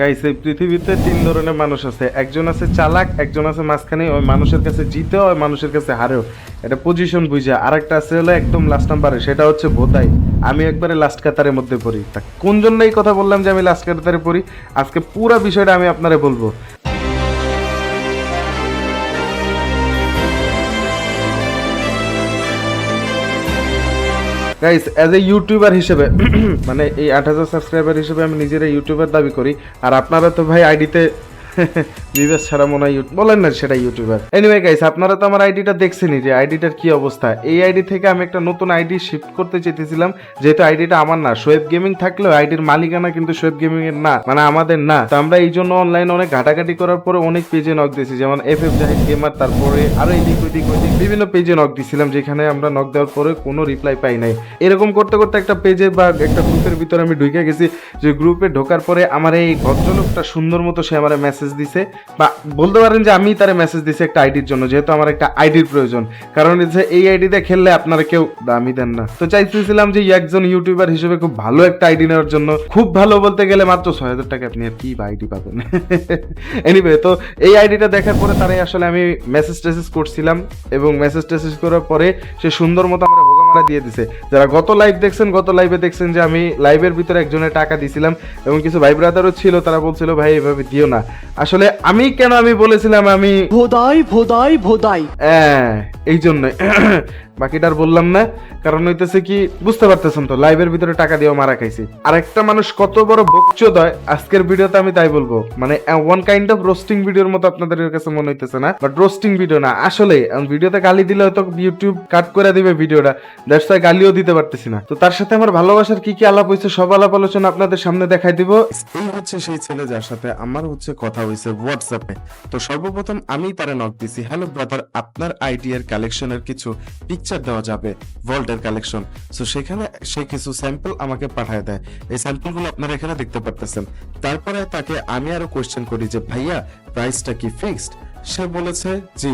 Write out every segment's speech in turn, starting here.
Guys এই পৃথিবীতে তিন ধরনের মানুষ আছে। একজন আছে চালাক, একজন আছে মাঝখানে ওই মানুষের কাছে জিতে, ওই মানুষের কাছে হারেও এটা পজিশন বুঝিয়া আর একটা আছে হলো একদম লাস্ট নাম্বারে সেটা হচ্ছে ভোতাই আমি একবারে লাস্ট কাতারের মধ্যে পড়ি। তা কোন জন্য এই কথা বললাম যে আমি লাস্ট কাতারে পড়ি? আজকে পুরো বিষয়টা আমি আপনারে বলব। গাইস অ্যাজ এ ইউটিউবার হিসেবে মানে এই আট হাজার সাবস্ক্রাইবার হিসেবে আমি নিজের ইউটিউবার দাবি করি। আর আপনারা তো ভাই আইডিতে বিবেশ ছাড়া মনে হয় বলেন না সেটা ইউটিউবার। এনিওয়ে গাইস আপনারা তো আমার আইডিটা দেখছেনই যে আইডিটার কি অবস্থা। এই আইডি থেকে আমি একটা নতুন আইডি শিফট করতে চেয়েছিলাম, যেহেতু আইডিটা আমার না। শোয়েব গেমিং থাকলেও আইডির মালিকানা কিন্তু শোয়েব গেমিং এর না মানে আমাদের না। তো আমরা এই জন্য অনলাইনে অনেক ঘাটাঘাটি করার পরে অনেক পেজে নক দিয়েছি, যেমন এফ এফ জাহিদ গেমার তারপরে আরও এদিক ওইদিক ওইদিক বিভিন্ন পেজে নক দিছিলাম যেখানে আমরা নক দেওয়ার পরে কোনো রিপ্লাই পাই নাই। এরকম করতে করতে একটা পেজে বা একটা গ্রুপের ভিতরে আমি ঢুকে গেছি, যে গ্রুপে ঢোকার পরে আমার এই ভদ্রলোকটা সুন্দর মতো সে আমার মেসেজ দিছে বা বলতে পারেন যে আমি তার মেসেজ দিছি একটা আইডির জন্য, যেহেতু আমার একটা আইডির প্রয়োজন। কারণ হচ্ছে এই আইডিতে খেললে আপনারা কেউ দামি দেন না। তো চাইতেছিলাম যে একজন ইউটিউবার হিসেবে খুব ভালো একটা আইডি নেওয়ার জন্য, খুব ভালো বলতে গেলে মাত্র ছয় হাজার টাকা আপনি আর কি বা আইডি পাবেন। এনিওয়ে তো এই আইডিটা দেখার পরে তারাই আসলে আমি মেসেজ টেসেজ করছিলাম এবং মেসেজ টেসেজ করার পরে সে সুন্দর মতো আমার হোগামারা দিয়ে দিছে। যারা গত লাইভ দেখছেন গত লাইভে দেখছেন যে আমি লাইভের ভিতরে একজনের টাকা দিছিলাম এবং কিছু ভাই ব্রাদারও ছিল তারা বলছিল ভাই এভাবে দিও না। আসলে আমি কেন আমি বলেছিলাম আমি ভোদাই ভোদাই ভোদাই। হ্যাঁ এই জন্যই বাকিটা আর বললাম না, কারণ হইতেছে কি, বুঝতে পারতেছেন তো লাইভের ভিতরে টাকা দিয়েও মারা খাইছি। আর একটা মানুষ কত বড় বকচোদ হয় আজকের ভিডিওতে আমি তাই বলব। মানে ওয়ান কাইন্ড অফ রোস্টিং ভিডিওর মতো আপনাদের কাছে মনে হইতেছে না বাট রোস্টিং ভিডিও না। আসলে ভিডিওতে গালি দিলে হয়তো ইউটিউব কাট করে দিবে ভিডিওটা দ্যাটস ওয়াই গালিও দিতে পারতেছি না। তো তার সাথে আমার ভালোবাসার কি কি আলাপ হয়েছে সব আলাপ আলোচনা আপনাদের সামনে দেখাই দিব। এই হচ্ছে সেই ছেলে যার সাথে আমার হচ্ছে কথা হয়েছে হোয়াটসঅ্যাপে তো সর্বপ্রথম আমি তারে নক দিছি হ্যালো ব্রাদার আপনার আইডি এর কালেকশনের কিছু পিকচার দেওয়া যাবে ভল্টের কালেকশন। সো সেখানে সে কিছু স্যাম্পল আমাকে পাঠায় দেয়। এই স্যাম্পলগুলো আপনারা এখানে দেখতে পারতেছেন। তারপরে তাকে আমি আরও কোয়েশ্চেন করি যে, ভাইয়া প্রাইসটা কি ফিক্সড সে বলেছে, জি।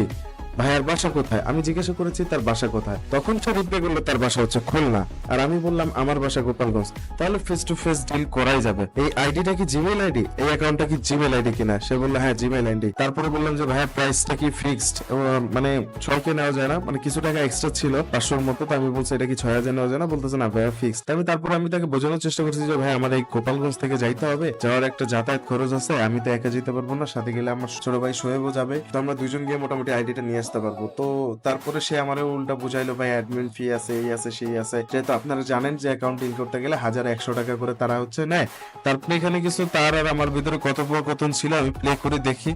ভাইয়ার বাসা কোথায়? আমি জিজ্ঞাসা করেছি, তার বাসা কোথায়? তখন সে রিপ্লাই করল, তার বাসা হচ্ছে খুলনা। আর আমি বললাম, আমার বাসা গোপালগঞ্জ। তাহলে ফেস টু ফেস ডিল করাই যাবে। এই আইডিটা কি জিমেল আইডি এই অ্যাকাউন্টটা কি জিমেল আইডি কিনা? সে বলল হ্যাঁ জিমেল আইডি তারপরে বললাম যে, ভাইয়া প্রাইসটা কি ফিক্সড মানে ছয়কে নেওয়া যায় না মানে কিছু টাকা এক্সট্রা ছিল পাঁচশোর মতো। তো আমি বলছি, এটা কি ছয় হাজার নেওয়া যায় না? বলতেছে, না, ভাইয়া ফিক্সড আমি তারপর আমি তাকে বোঝানোর চেষ্টা করছি যে ভাই আমার এই গোপালগঞ্জ থেকে যাইতে হবে। যাওয়ার একটা যাতায়াত খরচ আছে, আমি তো একা যেতে পারব না। সাথে গেলে আমার ছোট ভাই সোহেবও যাবে। তো আমরা দুজন গিয়ে মোটামুটি আইডিটা নিয়ে আসতে পারব। তো তারপরে সে আমারে উল্টা বুঝাইলো, ভাই অ্যাডমিন ফি আছে, এই আছে, সেই আছে। যেহেতু আপনারা জানেন যে অ্যাকাউন্ট করতে গেলে হাজার একশো টাকা করে তারা হচ্ছে নেয়। তারপরে এখানে কিছু, তার আর আমার ভিতরে কথোপকথন ছিল, আমি প্লে করে দেখি।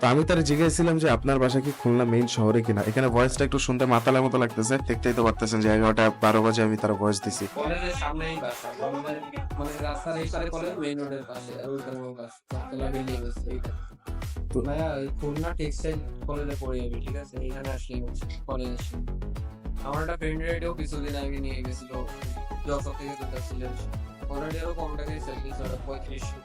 তো আমি তার জিজ্ঞাসছিলাম যে, আপনার বাসা কি খুলনা মেইন শহরে কিনা? এখানে ভয়েসটা একটু শুনতে মাতালের মতো লাগতেছে, দেখতেই তো পারতেছেন যে এগারোটা বারো বাজে আমি তার ভয়েস দিছি। মানে মানে আর ওইখানে আমার বাসা তালা বেরিয়ে গেছে এইটা তো। ভাইয়া খুলনা টেক্সটাইল কলেজে পড়ে যাবে ঠিক আছে? এইখানে আসলে হচ্ছে কলেজ আসলে আমার একটা ফ্রেন্ড রেডিও কিছুদিন আগে নিয়ে গেছিল যশো থেকে দুটা ছিলেন অলরেডি আরও কম টাকায় স্যালারি স্যার পঁয়ত্রিশশো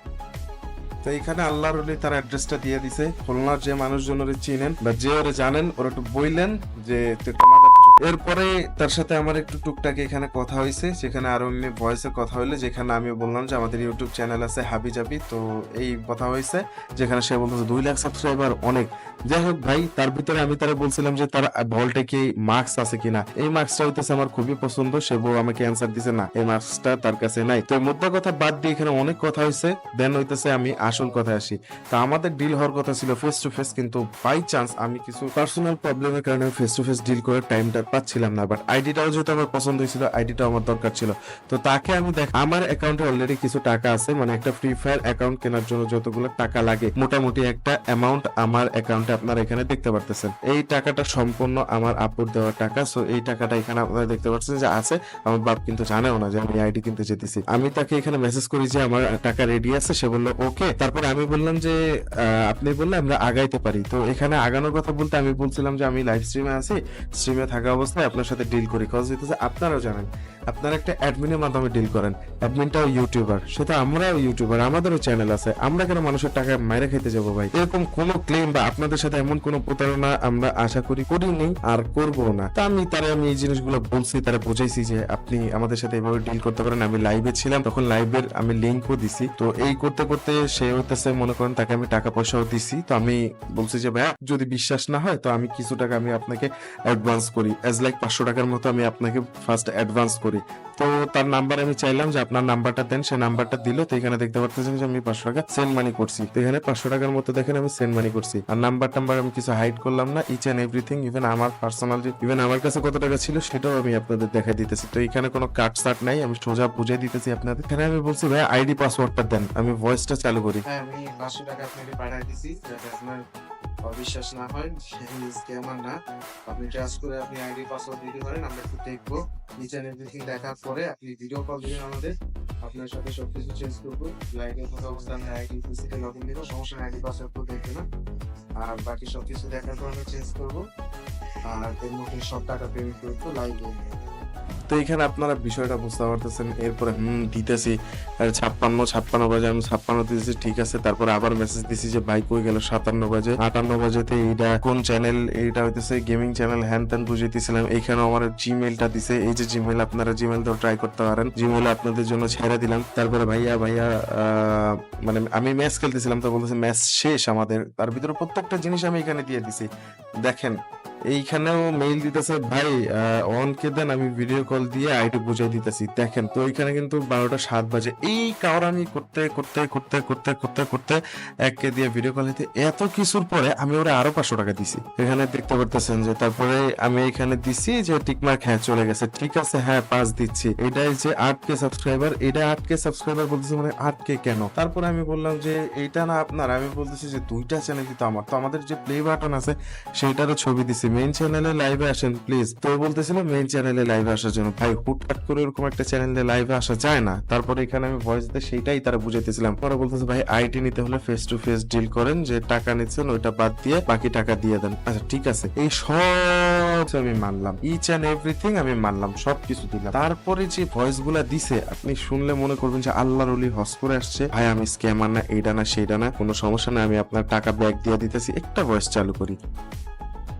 তো এখানে আল্লাহর অলি তার অ্যাড্রেসটা দিয়ে দিছে। খুলনার যে মানুষজন ওরে চিনেন বা যে ওরে জানেন ওরা একটু বইলেন যে তুই একটা মাদার চোদ। এরপরে তার সাথে আমার একটু টুকটাক এখানে কথা হয়েছে সেখানে আরও এমনি ভয়েসে কথা হইলে, যেখানে আমি বললাম যে আমাদের ইউটিউব চ্যানেল আছে হাবি জাবি, তো এই কথা হয়েছে, যেখানে সে বলতেছে দুই লাখ সাবস্ক্রাইবার অনেক। যাই হোক ভাই, তার ভিতরে আমি তারা বলছিলাম যে তার ভল্টে কি মার্কস আছে কিনা। এই মার্কসটা হইতেছে আমার খুবই পছন্দ, সে বউ আমাকে অ্যান্সার দিছে না, এই মার্কসটা তার কাছে নাই। তো মোদ্দা কথা বাদ দিয়ে এখানে অনেক কথা হয়েছে দেন হইতেছে আমি আসল কথা আসি। তা আমাদের ডিল হওয়ার কথা ছিল ফেস টু ফেস কিন্তু বাই চান্স আমি কিছু পার্সোনাল প্রবলেমের কারণে ফেস টু ফেস ডিল করার টাইমটা পাচ্ছিলাম না বাট আইডিটাও যেহেতু আমার পছন্দ হয়েছিল আইডিটাও আমার দরকার ছিল। তো তাকে আমি দেখ আমার অ্যাকাউন্টে অলরেডি কিছু টাকা আছে মানে একটা ফ্রি ফায়ার অ্যাকাউন্ট কেনার জন্য যতগুলো টাকা লাগে, মোটামুটি একটা অ্যামাউন্ট আমার অ্যাকাউন্টে আপনারা এখানে দেখতে পারতেছেন। এই টাকাটা সম্পূর্ণ আমার আপুর দেওয়া টাকা সো এই টাকাটা এখানে আপনারা দেখতে পাচ্ছেন যে আছে, আমার বাপ কিন্তু জানেও না যে আমি আইডি কিনতে যেতেছি। আমি তাকে এখানে মেসেজ করি যে আমার টাকা রেডি আছে, সে বলল ওকে তারপরে আমি বললাম যে আপনি বললে আমরা আগাইতে পারি। তো এখানে আগানোর কথা বলতে আমি বলছিলাম যে আমি লাইভ স্ট্রিমে আছি স্ট্রিমে থাকা অবস্থায় আপনার সাথে ডিল করি। কজ হইতেছে আপনারাও জানেন। আপনারা একটা অ্যাডমিনের মাধ্যমে ডিল করেন। অ্যাডমিনটাও ইউটিউবার সেটা আমরাও ইউটিউবার আমাদেরও চ্যানেল আছে। আমরা কেন মানুষের টাকা মাইরে খেতে যাব ভাই? এরকম কোনো ক্লেম বা আপনাদের সাথে এমন কোনো প্রতারণা আমরা আশা করি করিনি আর করব না। তা আমি, তারা আমি এই জিনিসগুলো বলছি, তারা বুঝাইছি যে আপনি আমাদের সাথে এভাবে ডিল করতে পারেন। আমি লাইভে ছিলাম, তখন লাইভের আমি লিঙ্কও দিছি। তো এই করতে করতে সে হইতেছে, মনে করেন তাকে আমি টাকা পয়সাও দিছি। তো আমি বলছি যে, ভাইয়া, যদি বিশ্বাস না হয়, তো আমি কিছু টাকা আমি আপনাকে অ্যাডভান্স করি। অ্যাজ লাইক পাঁচশো টাকার মতো আমি আপনাকে ফার্স্ট অ্যাডভান্স করি। তো তার নাম্বার আমি চাইলাম যে আপনার নাম্বারটা দেন, সে নাম্বারটা দিল, তো এখানে দেখতে পাচ্ছেন যে আমি পাঁচশো টাকা সেন্ড মানি করছি। তো এখানে পাঁচশো টাকার মতো দেখেন আমি সেন্ড মানি করছি। আর নাম্বার টাম্বার আমি কিছু হাইড করলাম না ইচ এন্ড এভরিথিং ইভেন আমার পার্সোনাল যে ইভেন আমার কাছে কত টাকা ছিল সেটাও আমি আপনাদের দেখাই দিতেছি। তো এখানে কোনো কাট সাট নাই, আমি সোজা বুঝাই দিতেছি আপনাদের। এখানে আমি বলছি, ভাই আইডি পাসওয়ার্ডটা দেন, আমি ভয়েসটা চালু করি। হ্যাঁ আমি পাঁচশো টাকা আপনাকে পাঠিয়ে দিছি আপনার অবিশ্বাস না হয় স্ক্যামার না। আপনি ট্রাস্ট করে আপনি আইডি পাসওয়ার্ড দিতে পারেন, আমরা একটু দেখব। নিচে এভরিথিং দেখার পরে আপনি ভিডিও কল দিবেন আমাদের। আপনার সাথে সবকিছু চেঞ্জ করব। লাইভে থাকা অবস্থায় আমরা আইডি থেকে লগ ইন দিব সমস্যা আইডি পাসওয়ার্ড তো দেখবে না। আর বাকি সবকিছু দেখার পর আমরা চেঞ্জ করব। আর এর মধ্যে সব টাকা পেমেন্ট করব লাইভে তো এখানে আপনারা বিষয়টা বুঝতে পারতেছেন। এরপরে, হুম, দিতেছি। ছাপ্পান্ন ছাপ্পান্ন বাজে, আমি ছাপ্পান্ন দিতেছি, ঠিক আছে। তারপরে আবার মেসেজ দিছি যে বাইক হয়ে গেল সাতান্ন বাজে? আটান্ন বাজেতে এইটা কোন চ্যানেল এইটা হইতেছে গেমিং চ্যানেল হ্যান ত্যান বুঝাইতেছিলাম। এখানে আমার জিমেলটা দিছে। এই যে জিমেল আপনারা জিমেল তো ট্রাই করতে পারেন। জিমেল আপনাদের জন্য ছেড়ে দিলাম। তারপরে, ভাইয়া ভাইয়া মানে আমি ম্যাচ খেলতেছিলাম। তো বলতেছে ম্যাচ শেষ আমাদের। তার ভিতরে প্রত্যেকটা জিনিস আমি এখানে দিয়ে দিছি। দেখেন এইখানেও মেইল দিতেছে, ভাই অনকে দেন, আমি ভিডিও কল দিয়ে আইডি বুঝাই দিতেছি। দেখেন, তো ওইখানে কিন্তু বারোটা সাত বাজে। এই কাওরানি করতে করতে করতে করতে করতে করতে এককে দিয়ে ভিডিও কল দিতে। এত কিছুর পরে আমি ওরা আরও পাঁচশো টাকা দিছি। এখানে দেখতে পারতেছেন যে তারপরে আমি এখানে দিছি যে টিকমার্ক হ্যাঁ চলে গেছে। ঠিক আছে হ্যাঁ পাঁচ দিচ্ছি। এটাই যে আট কে সাবস্ক্রাইবার এটা আট কে সাবস্ক্রাইবার বলতেছে মানে আট কে কেন? তারপরে আমি বললাম যে, এইটা না আপনার। আমি বলতেছি যে, দুইটা চ্যানেল দিতে আমার। তো আমাদের যে প্লে বাটন আছে, সেইটারও ছবি দিছি। মেইন চ্যানেলে লাইভে আসেন প্লিজ তো বলতেছিল মেইন চ্যানেলে লাইভে আসার জন্য। ভাই, হুটহাট করে এরকম একটা চ্যানেলে লাইভে আসা যায় না। তারপরে এখানে আমি ভয়েস দিতে সেইটাই তারা বুঝাইতেছিলাম। পরে বলতেছে, ভাই আইটি নিতে হলে ফেস টু ফেস ডিল করেন, যে টাকা নিচ্ছেন ওইটা বাদ দিয়ে বাকি টাকা দিয়ে দেন। আচ্ছা ঠিক আছে। এই সব আমি মানলাম। ইচ অ্যান্ড এভরিথিং আমি মানলাম সব কিছু দিলাম। তারপরে যে ভয়েসগুলা দিছে, আপনি শুনলে মনে করবেন যে আল্লাহর অলি হস করে আসছে। ভাই, আমি স্ক্যামার না এইটা না সেইটা না, কোনো সমস্যা না আমি আপনার টাকা ব্যাক দিয়ে দিতেছি, একটা ভয়েস চালু করি।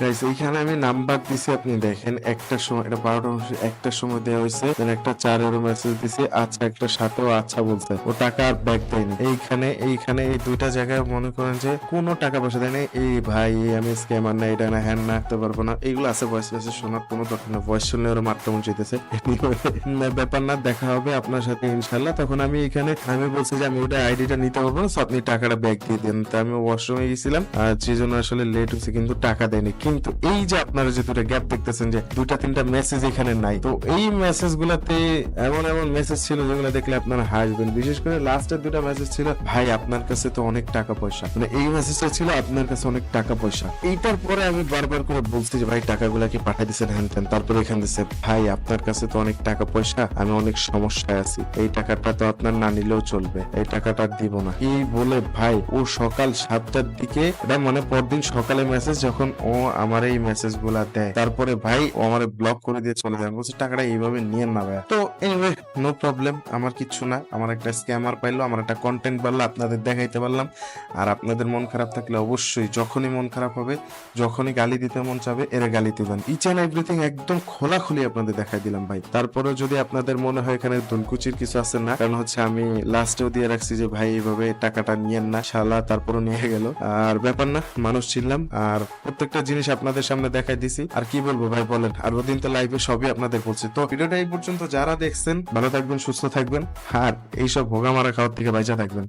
গাইস এইখানে আমি নাম্বার দিছি, আপনি দেখেন, একটা সময়, এটা বারোটা একটা সময় দেওয়া হয়েছে একটা চারেরও মেসেজ দিছি আচ্ছা একটা সাতেও আচ্ছা বলছে। ও টাকা আর ব্যাক দেয়নি। এইখানে এইখানে, এই দুইটা জায়গায় মনে করেন যে কোনো টাকা পয়সা দেয়নি। এই ভাই, আমি স্ক্যামার না, এটা না, হ্যান না পারব না। এইগুলো আছে ভয়েস মেসেজ শোনার কোনো দরকার না ভয়েস শুনলে ওরা মারতে মন চাইতেছে। ব্যাপার না, দেখা হবে আপনার সাথে ইনশাল্লাহ তখন আমি এখানে, আমি বলছি যে আমি ওটা আইডিটা নিতে পারব না আপনি টাকাটা ব্যাক দিয়ে দেন। তো আমি ওয়াশরুমে গেছিলাম, আর যে জন্য আসলে লেট হয়েছে, কিন্তু টাকা দেয়নি। কিন্তু এই যে আপনারা যে দুটা গ্যাপ দেখতেছেন যে দুটা তিনটা মেসেজ এখানে নাই, তো এই মেসেজ গুলাতে এমন এমন মেসেজ ছিল যেগুলো দেখলে আপনারা হাসবেন। বিশেষ করে লাস্টের দুটা মেসেজ ছিল, ভাই, আপনার কাছে তো অনেক টাকা পয়সা। মানে এই মেসেজটা ছিল, আপনার কাছে অনেক টাকা পয়সা। এইটার পরে আমি বারবার করে বলছি যে, ভাই, টাকাগুলা কি পাঠাই দিচ্ছেন হ্যান ত্যান। তারপরে এখানে দিচ্ছে ভাই, আপনার কাছে তো অনেক টাকা পয়সা, আমি অনেক সমস্যায় আছি। এই টাকাটা তো আপনার না নিলেও চলবে, এই টাকাটা দিব না। এই বলে, ভাই, ও সকাল সাতটার দিকে, এটা মানে পরদিন সকালে মেসেজ যখন ও আমার এই মেসেজগুলা দেয়। তারপরে ভাই ও আমার ব্লক করে দিয়ে চলে যায়। বলছে, টাকাটা এইভাবে নিয়ে না ভাই তো এনিওয়ে নো প্রবলেম আমার কিচ্ছু না। আমার একটা স্ক্যামার পাইলো, আমার একটা কন্টেন্ট পারল আপনাদের দেখাইতে পারলাম। আর আপনাদের মন খারাপ থাকলে অবশ্যই, যখনই মন খারাপ হবে, যখনই গালি দিতে মন চাবে, এরা গালি দিবেন। ইচ অ্যান্ড এভরিথিং একদম খোলাখুলি আপনাদের দেখাই দিলাম ভাই। তারপরেও যদি আপনাদের মনে হয় এখানে দুনকুচির কিছু আছে না, কারণ হচ্ছে আমি লাস্টেও দিয়ে রাখছি যে, ভাই, এইভাবে টাকাটা নিয়েন না, শালা, তারপরও নিয়ে গেল। আর ব্যাপার না, মানুষ ছিলাম আর প্রত্যেকটা জিনিস আপনাদের সামনে দেখাই দিছি। আর কি বলব ভাই বলেন, আর ওদিন তো লাইভে সবই আপনাদের বলছি। তো ভিডিওটা এই পর্যন্ত যারা দেখছেন, ভালো থাকবেন, সুস্থ থাকবেন। আর এইসব ভোগা মারা খাওয়ার থেকে বাইচা থাকবেন।